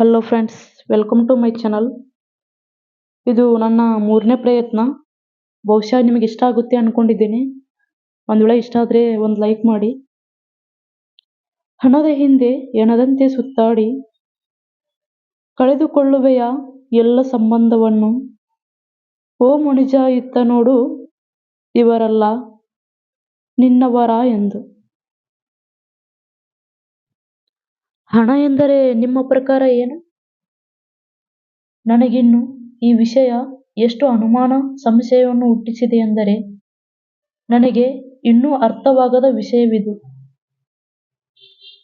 Hello friends welcome to my channel ಇದು ನನ್ನ ಮೂರನೇ ಪ್ರಯತ್ನ. ಬಹುಶಃ ನಿಮಗೆ ಇಷ್ಟ ಆಗುತ್ತೆ ಅನ್ಕೊಂಡಿದ್ದೀನಿ. ಒಂದು ವೇಳೆ ಇಷ್ಟ ಆದರೆ ಒಂದು ಲೈಕ್ ಮಾಡಿ. ಹಣದ ಹಿಂದೆ ಎಣದಂತೆ ಸುತ್ತಾಡಿ. ಕಳೆದುಕೊಳ್ಳುವೆಯ ಎಲ್ಲ ಸಂಬಂಧವನ್ನು? ಓ ಮುನಿಜ, ಇತ್ತ ನೋಡು ಇವರಲ್ಲ ನಿನ್ನವರ ಎಂದು. ಹಣ ಎಂದರೆ ನಿಮ್ಮ ಪ್ರಕಾರ ಏನು? ನನಗಿನ್ನು ಈ ವಿಷಯ ಎಷ್ಟು ಅನುಮಾನ, ಸಂಶಯವನ್ನು ಹುಟ್ಟಿಸಿದೆ ಎಂದರೆ, ನನಗೆ ಇನ್ನೂ ಅರ್ಥವಾಗದ ವಿಷಯವಿದು.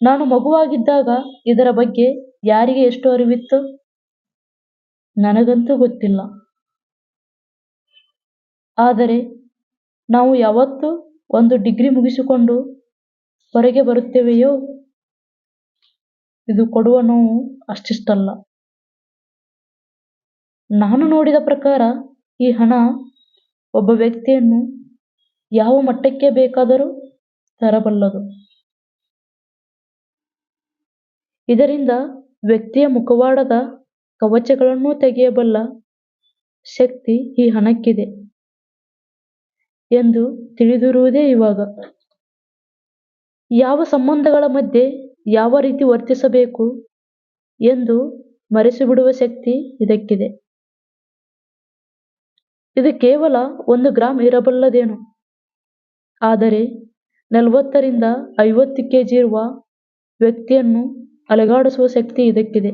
ನಾನು ಮಗುವಾಗಿದ್ದಾಗ ಇದರ ಬಗ್ಗೆ ಯಾರಿಗೆ ಎಷ್ಟು ಅರಿವಿತ್ತು? ನನಗಂತೂ ಗೊತ್ತಿಲ್ಲ. ಆದರೆ ನಾವು ಯಾವತ್ತು ಒಂದು ಡಿಗ್ರಿ ಮುಗಿಸಿಕೊಂಡು ಹೊರಗೆ ಬರುತ್ತೇವೆಯೋ? ಇದು ಕೊಡುವ ನೋವು ಅಷ್ಟಿಷ್ಟಲ್ಲ. ನಾನು ನೋಡಿದ ಪ್ರಕಾರ ಈ ಹಣ ಒಬ್ಬ ವ್ಯಕ್ತಿಯನ್ನು ಯಾವ ಮಟ್ಟಕ್ಕೆ ಬೇಕಾದರೂ ತರಬಲ್ಲದು. ಇದರಿಂದ ವ್ಯಕ್ತಿಯ ಮುಖವಾಡದ ಕವಚಗಳನ್ನು ತೆಗೆಯಬಲ್ಲ ಶಕ್ತಿ ಈ ಹಣಕ್ಕಿದೆ ಎಂದು ತಿಳಿದಿರುವುದೇ ಇವಾಗ. ಯಾವ ಸಂಬಂಧಗಳ ಮಧ್ಯೆ ಯಾವ ರೀತಿ ವರ್ತಿಸಬೇಕು ಎಂದು ಮರೆಸಿಬಿಡುವ ಶಕ್ತಿ ಇದಕ್ಕಿದೆ. ಇದು ಕೇವಲ ಒಂದು ಗ್ರಾಂ ಇರಬಲ್ಲದೇನು? ಆದರೆ ನಲವತ್ತರಿಂದ ಐವತ್ತು ಕೆಜಿ ಇರುವ ವ್ಯಕ್ತಿಯನ್ನು ಅಲೆಗಾಡಿಸುವ ಶಕ್ತಿ ಇದಕ್ಕಿದೆ.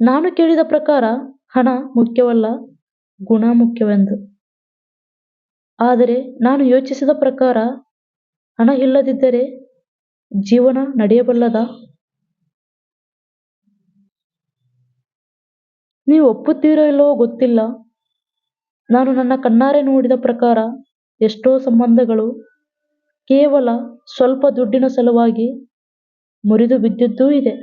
ನಾನು ಕೇಳಿದ ಪ್ರಕಾರ ಹಣ ಮುಖ್ಯವಲ್ಲ, ಗುಣ ಮುಖ್ಯವೆಂದು. ಆದರೆ ನಾನು ಯೋಚಿಸಿದ ಪ್ರಕಾರ ಹಣ ಇಲ್ಲದಿದ್ದರೆ ಜೀವನ ನಡೆಯಬಲ್ಲದ? ನೀವು ಒಪ್ಪುತ್ತೀರೋ ಇಲ್ಲವೋ ಗೊತ್ತಿಲ್ಲ. ನಾನು ನನ್ನ ಕಣ್ಣಾರೆ ನೋಡಿದ ಪ್ರಕಾರ ಎಷ್ಟೋ ಸಂಬಂಧಗಳು ಕೇವಲ ಸ್ವಲ್ಪ ದುಡ್ಡಿನ ಸಲುವಾಗಿ ಮುರಿದು ಬಿದ್ದಿದ್ದೂ ಇದೆ.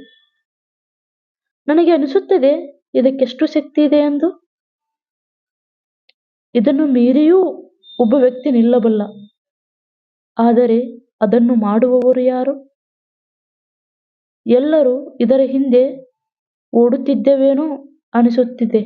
ನನಗೆ ಅನಿಸುತ್ತದೆ ಇದಕ್ಕೆಷ್ಟು ಶಕ್ತಿ ಇದೆ ಎಂದು. ಇದನ್ನು ಮೀರಿಯೂ ಒಬ್ಬ ವ್ಯಕ್ತಿ ನಿಲ್ಲಬಲ್ಲ. ಆದರೆ ಅದನ್ನು ಮಾಡುವವರು ಯಾರು? ಎಲ್ಲರೂ ಇದರ ಹಿಂದೆ ಓಡುತ್ತಿದ್ದೇವೇನೋ ಅನಿಸುತ್ತಿದೆ.